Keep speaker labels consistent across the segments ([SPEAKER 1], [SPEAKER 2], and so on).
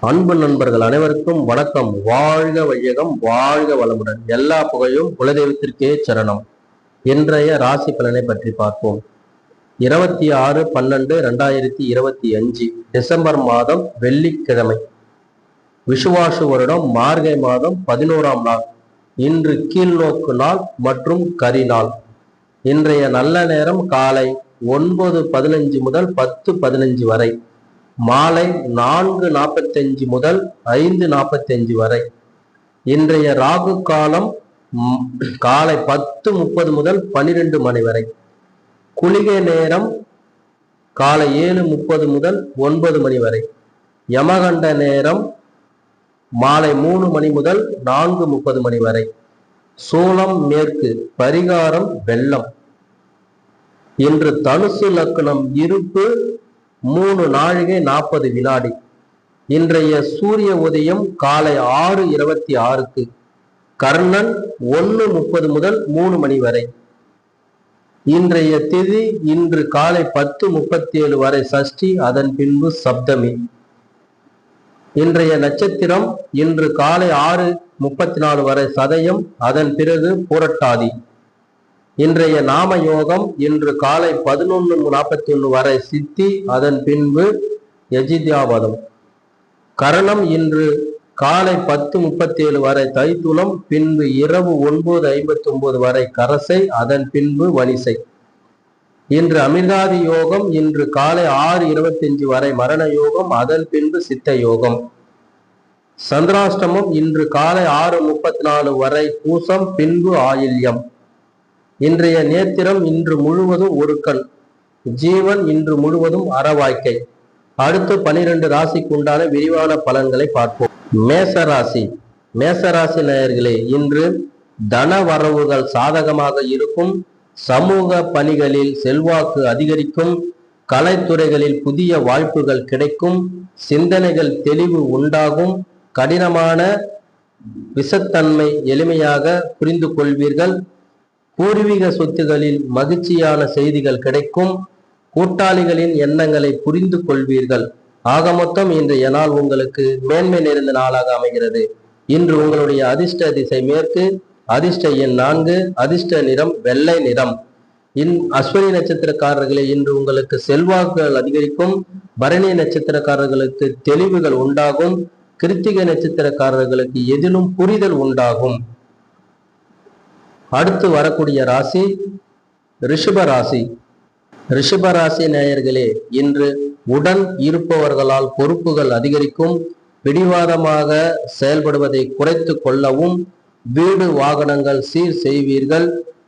[SPEAKER 1] அன்பு நண்பர்கள் அனைவருக்கும் வணக்கம். வாழ்க வையகம் வாழ்க வளமுடன். எல்லா புகையும் குலதெய்வத்திற்கே சரணம். இன்றைய ராசி பலனை பற்றி பார்ப்போம். இருபத்தி ஆறு பன்னெண்டு ரெண்டாயிரத்தி இருபத்தி அஞ்சு டிசம்பர் மாதம் வெள்ளிக்கிழமை. விஷுவாசு வருடம் மார்கை மாதம் பதினோராம் நாள். இன்று கீழ்நோக்கு நாள் மற்றும் கரி நாள். இன்றைய நல்ல நேரம் காலை ஒன்பது பதினஞ்சு முதல் பத்து பதினஞ்சு வரை. மாலை நான்கு நாற்பத்தஞ்சு முதல் ஐந்து நாற்பத்தஞ்சு வரை. இன்றைய ராகு காலம் காலை பத்து முப்பது முதல் பன்னிரெண்டு மணி வரை. குளிகை நேரம் காலை ஏழு முப்பது முதல் ஒன்பது மணி வரை. யமகண்ட நேரம் மாலை மூணு மணி முதல் நான்கு முப்பது மணி வரை. சூளம் மேற்கு பரிகாரம் வெள்ளம். இன்று தனுசு லக்னம் இருப்பு மூணு நாழிகை நாற்பது வினாடி. இன்றைய சூரிய உதயம் காலை ஆறு இருபத்தி ஆறுக்கு. கர்ணன் ஒன்று முப்பது முதல் மூணு மணி வரை. இன்றைய திதி இன்று காலை பத்து முப்பத்தி ஏழு வரை சஷ்டி அதன் பின்பு சப்தமி. இன்றைய நட்சத்திரம் இன்று காலை ஆறு முப்பத்தி நாலு வரை சதயம் அதன் பிறகு புரட்டாதி. இன்றைய நாம யோகம் இன்று காலை பதினொன்று நாற்பத்தி ஒன்று வரை சித்தி அதன் பின்பு யஜித்யாபதம் கரணம் இன்று காலை பத்து முப்பத்தி ஏழு வரை தைத்துளம் பின்பு இரவு ஒன்பது ஐம்பத்தி ஒன்பது வரை கரசை அதன் பின்பு வனிசை இன்று அமிர்தாதி யோகம் இன்று காலை ஆறு இருபத்தஞ்சு வரை மரண யோகம் அதன் பின்பு சித்த யோகம். சந்திராஷ்டமம் இன்று காலை ஆறு முப்பத்தி நாலு வரை பூசம் பின்பு ஆயில்யம். இன்றைய நேத்திரம் இன்று முழுவதும் ஒரு கண் ஜீவன் இன்று முழுவதும் அறவாய்க்கை. அடுத்து பனிரெண்டு ராசிக்கு உண்டான விரிவான பலன்களை பார்ப்போம். மேச ராசி மேச ராசி நேயர்களே இன்று தன வரவுகள் சாதகமாக இருக்கும். சமூக பணிகளில் செல்வாக்கு அதிகரிக்கும். கலைத்துறைகளில் புதிய வாய்ப்புகள் கிடைக்கும். சிந்தனைகள் தெளிவு உண்டாகும். கடினமான விஷத்தன்மை எளிமையாக புரிந்து கொள்வீர்கள் பூர்வீக சொத்துகளில் மகிழ்ச்சியான செய்திகள் கிடைக்கும். கூட்டாளிகளின் எண்ணங்களை புரிந்து கொள்வீர்கள். ஆக மொத்தம் இன்றைய நாள் உங்களுக்கு மேன்மை நிறைந்த நாளாக அமைகிறது. இன்று உங்களுடைய அதிர்ஷ்ட திசை மேற்கு அதிர்ஷ்ட எண் நான்கு அதிர்ஷ்ட நிறம் வெள்ளை நிறம். இன் அஸ்வினி நட்சத்திரக்காரர்களே இன்று உங்களுக்கு செல்வாக்குகள் அதிகரிக்கும். பரணி நட்சத்திரக்காரர்களுக்கு தெளிவுகள் உண்டாகும். கிருத்திகை நட்சத்திரக்காரர்களுக்கு எதிலும் புரிதல் உண்டாகும். அடுத்து வரக்கூடிய ராசி ரிஷப ராசி ரிஷப ராசி நேயர்களே இன்று உடன் இருப்பவர்களால் பொறுப்புகள் அதிகரிக்கும் பிடிவாதமாக செயல்படுவதை குறைத்து கொள்ளவும் வீடு வாகனங்கள் சீர் செய்வீர்கள்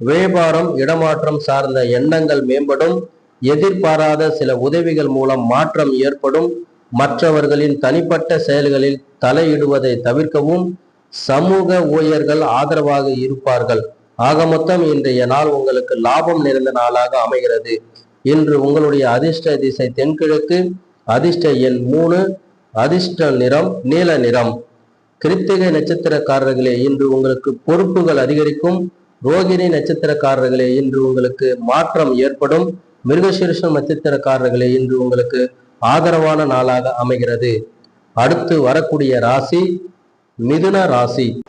[SPEAKER 1] வியாபாரம் இடமாற்றம் சார்ந்த எண்ணங்கள் மேம்படும் எதிர்பாராத சில உதவிகள் மூலம் மாற்றம் ஏற்படும் மற்றவர்களின் தனிப்பட்ட செயல்களில் தலையிடுவதை தவிர்க்கவும் சமூக ஊழியர்கள் ஆதரவாக இருப்பார்கள். ஆக மொத்தம் இன்றைய நாள் உங்களுக்கு லாபம் நிறைந்த நாளாக அமைகிறது. இன்று உங்களுடைய அதிர்ஷ்ட திசை தென்கிழக்கு அதிர்ஷ்ட எண் மூணு அதிர்ஷ்ட நிறம் நீல நிறம். கிருத்திகை நட்சத்திரக்காரர்களே இன்று உங்களுக்கு பொறுப்புகள் அதிகரிக்கும். ரோகிணி நட்சத்திரக்காரர்களே இன்று உங்களுக்கு மாற்றம் ஏற்படும். மிருகசீர்ஷம் நட்சத்திரக்காரர்களே இன்று உங்களுக்கு ஆதரவான நாளாக அமைகிறது. அடுத்து வரக்கூடிய ராசி மிதுன ராசி.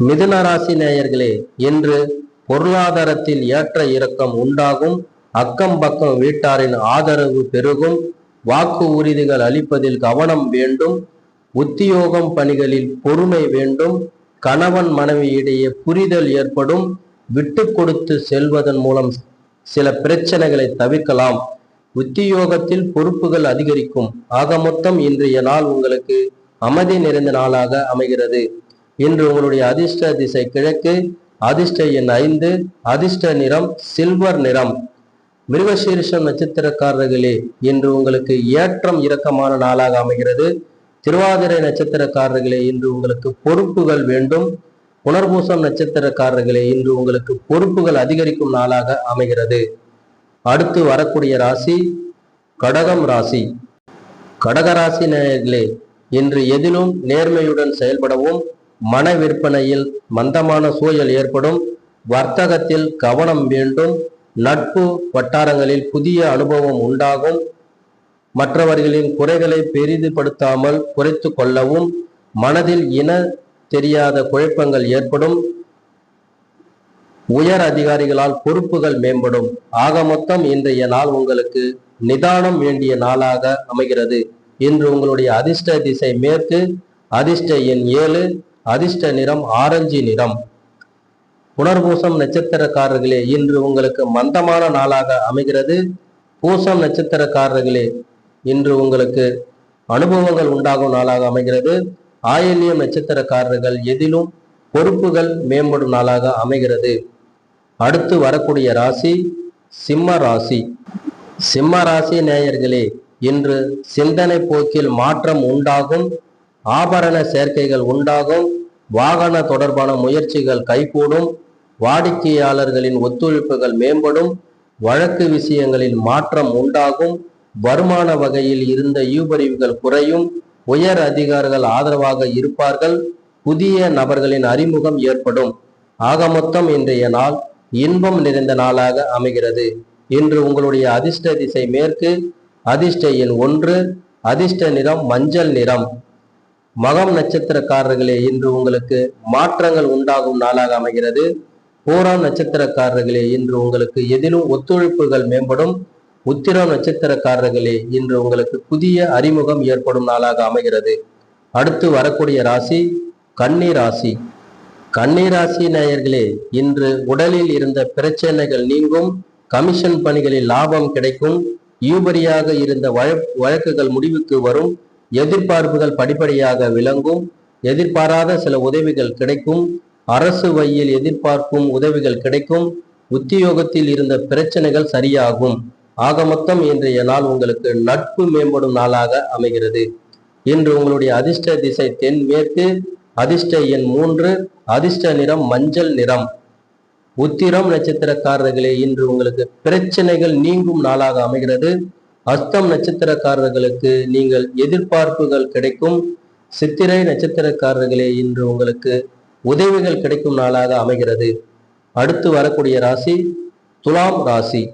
[SPEAKER 1] மிதுன ராசி நேயர்களே இன்று பொருளாதாரத்தில் ஏற்ற இறக்கம் உண்டாகும். அக்கம் பக்கம் வீட்டாரின் ஆதரவு பெருகும். வாக்கு உறுதிகள் அளிப்பதில் கவனம் வேண்டும். உத்தியோகம் பணிகளில் பொறுமை வேண்டும். கணவன் மனைவியிடையே புரிதல் ஏற்படும். விட்டு கொடுத்து செல்வதன் மூலம் சில பிரச்சனைகளை தவிர்க்கலாம். உத்தியோகத்தில் பொறுப்புகள் அதிகரிக்கும். ஆக மொத்தம் இன்றைய நாள் உங்களுக்கு அமைதி நிறைந்த நாளாக அமைகிறது. இன்று உங்களுடைய அதிர்ஷ்ட திசை கிழக்கு அதிர்ஷ்ட எண் ஐந்து அதிர்ஷ்ட நிறம் சில்வர் நிறம். மிருகசீரிஷம் நட்சத்திரக்காரர்களே இன்று உங்களுக்கு ஏற்றம் இறக்கமான நாளாக அமைகிறது. திருவாதிரை நட்சத்திரக்காரர்களே இன்று உங்களுக்கு பொறுப்புகள் வேண்டும். புனர்பூசம் நட்சத்திரக்காரர்களே இன்று உங்களுக்கு பொறுப்புகள் அதிகரிக்கும் நாளாக அமைகிறது. அடுத்து வரக்கூடிய ராசி கடகம் ராசி. கடகராசி நேயர்களே இன்று எதிலும் நேர்மையுடன் செயல்படவும் மன விற்பனையில் மந்தமான சூழல் ஏற்படும். வர்த்தகத்தில் கவனம் வேண்டும். நட்பு வட்டாரங்களில் புதிய அனுபவம் உண்டாகும். மற்றவர்களின் குறைகளை பெரிதுபடுத்தாமல் குறைத்து கொள்ளவும். மனதில் இன தெரியாத குழப்பங்கள் ஏற்படும். உயர் அதிகாரிகளால் பொறுப்புகள் மேம்படும். ஆக மொத்தம் இன்றைய நாள் உங்களுக்கு நிதானம் வேண்டிய நாளாக அமைகிறது. இன்று உங்களுடைய அதிர்ஷ்ட திசை மேற்கு அதிர்ஷ்ட எண் ஏழு. அதிர்ஷ்ட நிறம் ஆரஞ்சு நிறம். புனர்பூசம் நட்சத்திரக்காரர்களே இன்று உங்களுக்கு மந்தமான நாளாக அமைகிறது. பூசம் நட்சத்திரக்காரர்களே இன்று உங்களுக்கு அனுபவங்கள் உண்டாகும் நாளாக அமைகிறது. ஆயில்யம் நட்சத்திரக்காரர்கள் எதிலும் பொறுப்புகள் மேம்படும் நாளாக அமைகிறது. அடுத்து வரக்கூடிய ராசி சிம்ம ராசி. சிம்ம ராசி நேயர்களே இன்று சிந்தனை போக்கில் மாற்றம் உண்டாகும். ஆபரண சேர்க்கைகள் உண்டாகும். வாகன தொடர்பான முயற்சிகள் கைகூடும். வாடிக்கையாளர்களின் ஒத்துழைப்புகள் மேம்படும். வழக்கு விஷயங்களில் மாற்றம் உண்டாகும். வருமான வகையில் இருந்த ஈவுபறிவுகள் குறையும். உயர் அதிகாரிகள் ஆதரவாக இருப்பார்கள். புதிய நபர்களின் அறிமுகம் ஏற்படும். ஆக மொத்தம் இன்றைய நாள் இன்பம் நிறைந்த நாளாக அமைகிறது. இன்று உங்களுடைய அதிர்ஷ்ட திசை மேற்கு அதிர்ஷ்ட எண் ஒன்று அதிர்ஷ்ட நிறம் மஞ்சள் நிறம். மகம் நட்சத்திரக்காரர்களே இன்று உங்களுக்கு மாற்றங்கள் உண்டாகும் நாளாக அமைகிறது. பூராம் நட்சத்திரக்காரர்களே இன்று உங்களுக்கு எதிலும் ஒத்துழைப்புகள் மேம்படும். உத்திரம் நட்சத்திரக்காரர்களே இன்று உங்களுக்கு புதிய அறிமுகம் ஏற்படும் நாளாக அமைகிறது. அடுத்து வரக்கூடிய ராசி கன்னி ராசி. கன்னி ராசி நேயர்களே இன்று உடலில் இருந்த பிரச்சனைகள் நீங்கும். கமிஷன் பணிகளில் லாபம் கிடைக்கும். ஈபரியாக இருந்த வழ- வழக்குகள் முடிவுக்கு வரும். எதிர்பார்ப்புகள் படிப்படியாக விளங்கும் எதிர்பாராத சில உதவிகள் கிடைக்கும் அரசு வழியில் எதிர்பார்க்கும் உதவிகள் கிடைக்கும் உத்தியோகத்தில் இருந்த பிரச்சனைகள் சரியாகும். ஆக மொத்தம் இன்றைய நாள் உங்களுக்கு நட்பு மேம்படும் நாளாக அமைகிறது. இன்று உங்களுடைய அதிர்ஷ்ட திசை தென்மேற்கு அதிர்ஷ்ட எண் மூன்று அதிர்ஷ்ட நிறம் மஞ்சள் நிறம். உத்திரம் நட்சத்திரக்காரர்களே இன்று உங்களுக்கு பிரச்சனைகள் நீங்கும் நாளாக அமைகிறது. அஸ்தம் நட்சத்திரக்காரர்களுக்கு நீங்கள் எதிர்பார்ப்புகள் கிடைக்கும். சித்திரை நட்சத்திரக்காரர்களே இன்று உங்களுக்கு உதவிகள் கிடைக்கும் நாளாக அமைகிறது. அடுத்து வரக்கூடிய ராசி துலாம் ராசி.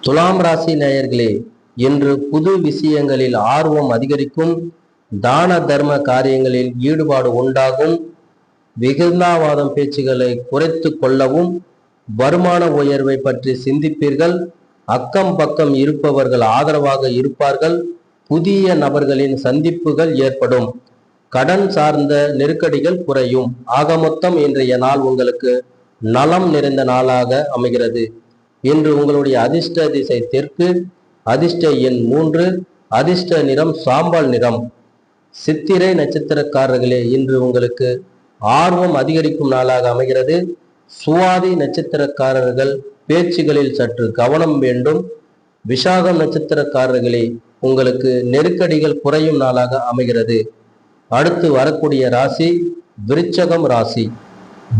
[SPEAKER 1] துலாம் ராசி நேயர்களே இன்று புது விஷயங்களில் ஆர்வம் அதிகரிக்கும். தான தர்ம காரியங்களில் ஈடுபாடு உண்டாகும். விகிதாவாதம் பேச்சுகளை குறைத்து கொள்ளவும். வருமான உயர்வை பற்றி சிந்திப்பீர்கள். அக்கம் பக்கம் இருப்பவர்கள் ஆதரவாக இருப்பார்கள். புதிய நபர்களின் சந்திப்புகள் ஏற்படும். கடன் சார்ந்த நெருக்கடிகள் குறையும். ஆக மொத்தம் இன்றைய நாள் உங்களுக்கு நலம் நிறைந்த நாளாக அமைகிறது. இன்று உங்களுடைய அதிர்ஷ்ட திசை தெற்கு அதிர்ஷ்ட எண் மூன்று அதிர்ஷ்ட நிறம் சாம்பல் நிறம். சித்திரை நட்சத்திரக்காரர்களே இன்று உங்களுக்கு ஆர்வம் அதிகரிக்கும் நாளாக அமைகிறது. சுவாதி நட்சத்திரக்காரர்கள் பேச்சுகளில் சற்று கவனம் வேண்டும். விசாகம் நட்சத்திரக்காரர்களே உங்களுக்கு நெருக்கடிகள் குறையும் நாளாக அமைகிறது. அடுத்து வரக்கூடிய ராசி விருச்சகம் ராசி.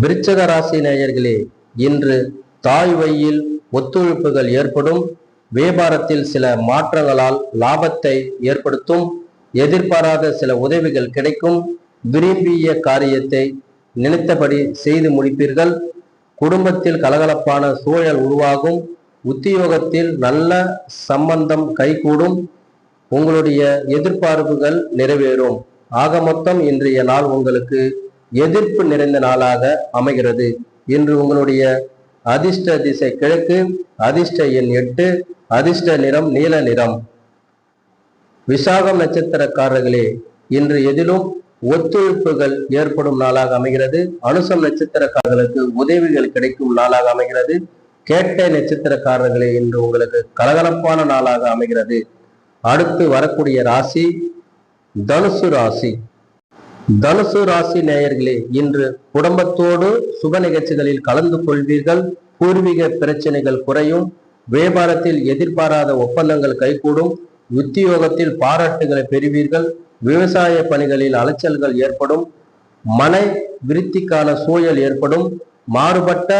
[SPEAKER 1] விருச்சக ராசி நேயர்களே இன்று தாய் வழியில் ஒத்துழைப்புகள் ஏற்படும். வியாபாரத்தில் சில மாற்றங்களால் லாபத்தை ஏற்படுத்தும். எதிர்பாராத சில உதவிகள் கிடைக்கும். விரும்பிய காரியத்தை நினைத்தபடி செய்து முடிப்பீர்கள். குடும்பத்தில் கலகலப்பான சூழல் உருவாகும். உத்தியோகத்தில் நல்ல சம்பந்தம் கைகூடும். உங்களுடைய எதிர்பார்ப்புகள் நிறைவேறும். ஆக மொத்தம் இன்றைய நாள் உங்களுக்கு எதிர்ப்பு நிறைந்த நாளாக அமைகிறது. இன்று உங்களுடைய அதிர்ஷ்ட திசை கிழக்கு அதிர்ஷ்ட எண் எட்டு அதிர்ஷ்ட நிறம் நீல நிறம். விசாகம் நட்சத்திரக்காரர்களே இன்று எதிலும் ஒத்துழைப்புகள் ஏற்படும் நாளாக அமைகிறது. அனுசம் நட்சத்திரக்காரர்களுக்கு உதவிகள் கிடைக்கும் நாளாக அமைகிறது. கேட்ட நட்சத்திரக்காரர்களே இன்று உங்களுக்கு கலகலப்பான நாளாக அமைகிறது. அடுத்து வரக்கூடிய ராசி தனுசு ராசி. தனுசு ராசி நேயர்களே இன்று குடும்பத்தோடு சுப நிகழ்ச்சிகளில் கலந்து கொள்வீர்கள். பூர்வீக பிரச்சனைகள் குறையும். வியாபாரத்தில் எதிர்பாராத ஒப்பந்தங்கள் கைகூடும். உத்தியோகத்தில் பாராட்டுகளை பெறுவீர்கள். விவசாய பணிகளில் அலைச்சல்கள் ஏற்படும் மனை விருத்திக்கான சூழல் ஏற்படும் மாறுபட்ட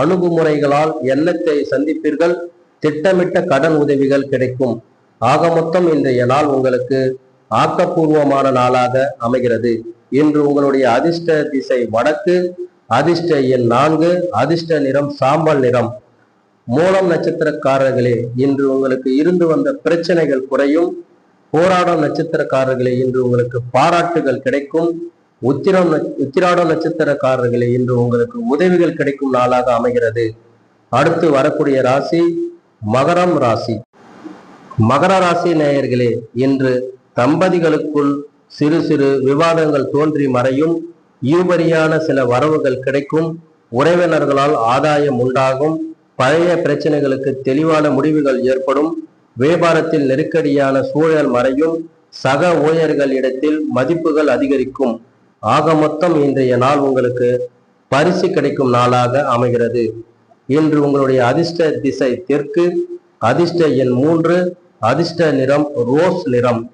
[SPEAKER 1] அணுகுமுறைகளால் எண்ணத்தை சந்திப்பீர்கள் திட்டமிட்ட கடன் உதவிகள் கிடைக்கும். ஆக மொத்தம் இன்றைய நாள் உங்களுக்கு ஆக்கப்பூர்வமான நாளாக அமைகிறது. இன்று உங்களுடைய அதிர்ஷ்ட திசை வடக்கு அதிர்ஷ்ட எண் நான்கு அதிர்ஷ்ட நிறம் சாம்பல் நிறம். மூலம் நட்சத்திரக்காரர்களே இன்று உங்களுக்கு இருந்து வந்த பிரச்சனைகள் குறையும் போராடும் நட்சத்திரக்காரர்களே இன்று உங்களுக்கு பாராட்டுகள் கிடைக்கும். உத்திரம் உத்திராடம் நட்சத்திரக்காரர்களே இன்று உங்களுக்கு உதவிகள் கிடைக்கும் நாளாக அமைகிறது. அடுத்து வரக்கூடிய ராசி மகரம் ராசி. மகர ராசி நேயர்களே இன்று தம்பதிகளுக்குள் சிறு சிறு விவாதங்கள் தோன்றி மறையும். ஈவுபரியான சில வரவுகள் கிடைக்கும். உறவினர்களால் ஆதாயம் உண்டாகும். பழைய பிரச்சனைகளுக்கு தெளிவான முடிவுகள் ஏற்படும். வியாபாரத்தில் நெருக்கடியான சூழல் மறையும் சக ஊழியர்களிடத்தில் மதிப்புகள் அதிகரிக்கும். ஆக மொத்தம் இன்றைய நாள் உங்களுக்கு பரிசு கிடைக்கும் நாளாக அமைகிறது. இன்று உங்களுடைய அதிர்ஷ்ட திசை தெற்கு அதிர்ஷ்ட எண் மூன்று அதிர்ஷ்ட நிறம் ரோஸ் நிறம்.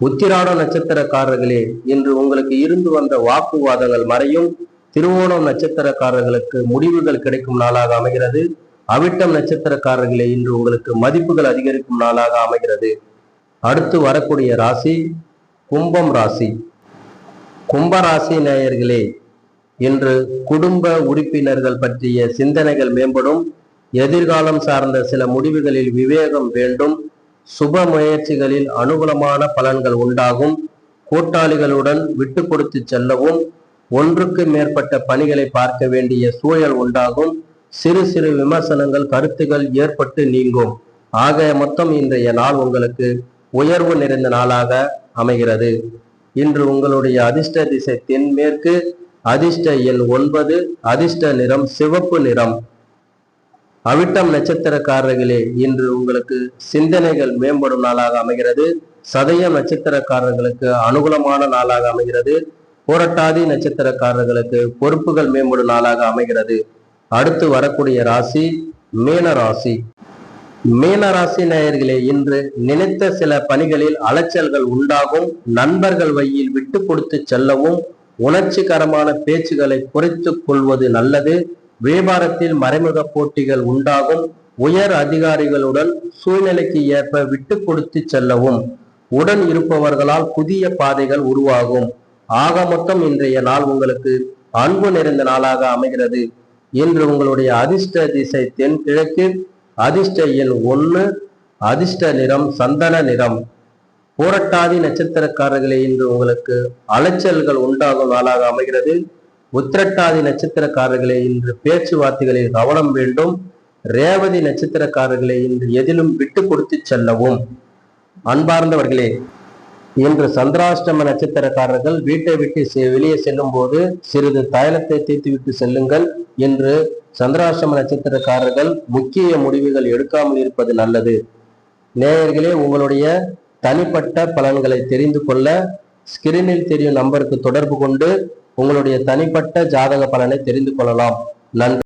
[SPEAKER 1] உத்திராட நட்சத்திரக்காரர்களே இன்று உங்களுக்கு இருந்து வந்த வாக்குவாதங்கள் மறையும். திருவோணம் நட்சத்திரக்காரர்களுக்கு முடிவுகள் கிடைக்கும் நாளாக அமைகிறது. அவிட்டம் நட்சத்திரக்காரர்களே இன்று உங்களுக்கு மதிப்புகள் அதிகரிக்கும் நாளாக அமைகிறது. அடுத்து வரக்கூடிய ராசி கும்பம் ராசி. கும்பராசி நேயர்களே இன்று குடும்ப உறுப்பினர்கள் பற்றிய சிந்தனைகள் மேம்படும். எதிர்காலம் சார்ந்த சில முடிவுகளில் விவேகம் வேண்டும். சுப முயற்சிகளில் அனுகூலமான பலன்கள் உண்டாகும். கூட்டாளிகளுடன் விட்டு கொடுத்து செல்லவும். ஒன்றுக்கு மேற்பட்ட பணிகளை பார்க்க வேண்டிய சூழல் உண்டாகும். சிறு சிறு விமர்சனங்கள் கருத்துகள் ஏற்பட்டு நீங்கும். ஆக மொத்தம் இன்றைய நாள் உங்களுக்கு உயர்வு நிறைந்த நாளாக அமைகிறது. இன்று உங்களுடைய அதிர்ஷ்ட திசை தென்மேற்கு அதிர்ஷ்ட எண் ஒன்பது அதிர்ஷ்ட நிறம் சிவப்பு நிறம். அவிட்டம் நட்சத்திரக்காரர்களே இன்று உங்களுக்கு சிந்தனைகள் மேம்படும் நாளாக அமைகிறது. சதயம் நட்சத்திரக்காரர்களுக்கு அனுகூலமான நாளாக அமைகிறது. போரட்டாதி நட்சத்திரக்காரர்களுக்கு பொறுப்புகள் மேம்படும் நாளாக அமைகிறது. அடுத்து வரக்கூடிய ராசி மீன ராசி. மீன ராசி நேயர்களே இன்று நினைத்த சில பணிகளில் அலைச்சல்கள் உண்டாகும். நண்பர்கள் வழியில் விட்டு கொடுத்து செல்லவும் உணர்ச்சிகரமான பேச்சுகளை குறைத்துக் கொள்வது நல்லது. வியாபாரத்தில் மறைமுக போட்டிகள் உண்டாகும். உயர் அதிகாரிகளுடன் சூழ்நிலைக்கு ஏற்ப விட்டு கொடுத்து செல்லவும். உடன் இருப்பவர்களால் புதிய பாதைகள் உருவாகும். ஆக மொத்தம் இன்றைய நாள் உங்களுக்கு அன்பு நிறைந்த நாளாக அமைகிறது. இன்று உங்களுடைய அதிர்ஷ்ட திசை தென்கிழக்கு அதிர்ஷ்ட எண் ஒன்று அதிர்ஷ்ட நிறம் சந்தன நிறம். பூரட்டாதி நட்சத்திரக்காரர்களே இன்று உங்களுக்கு அலைச்சல்கள் உண்டாகும் நாளாக அமைகிறது. உத்திரட்டாதி நட்சத்திரக்காரர்களே இன்று பேச்சுவார்த்தைகளில் கவனம் வேண்டும். ரேவதி நட்சத்திரக்காரர்களே இன்று எதிலும் விட்டு கொடுத்து செல்லவும். அன்பார்ந்தவர்களே இன்று சந்திராஷ்டம நட்சத்திரக்காரர்கள் வீட்டை விட்டு செ- வெளியே செல்லும் போது சிறிது தைலத்தை தேய்த்துவிட்டு செல்லுங்கள் என்று சந்திராஷ்டம நட்சத்திரக்காரர்கள் முக்கிய முடிவுகள் எடுக்காமல் இருப்பது நல்லது. நேயர்களே உங்களுடைய தனிப்பட்ட பலன்களை தெரிந்து கொள்ள ஸ்கிரீனில் தெரியும் நம்பருக்கு தொடர்பு கொண்டு உங்களுடைய தனிப்பட்ட ஜாதக பலனை தெரிந்து கொள்ளலாம். நன்றி.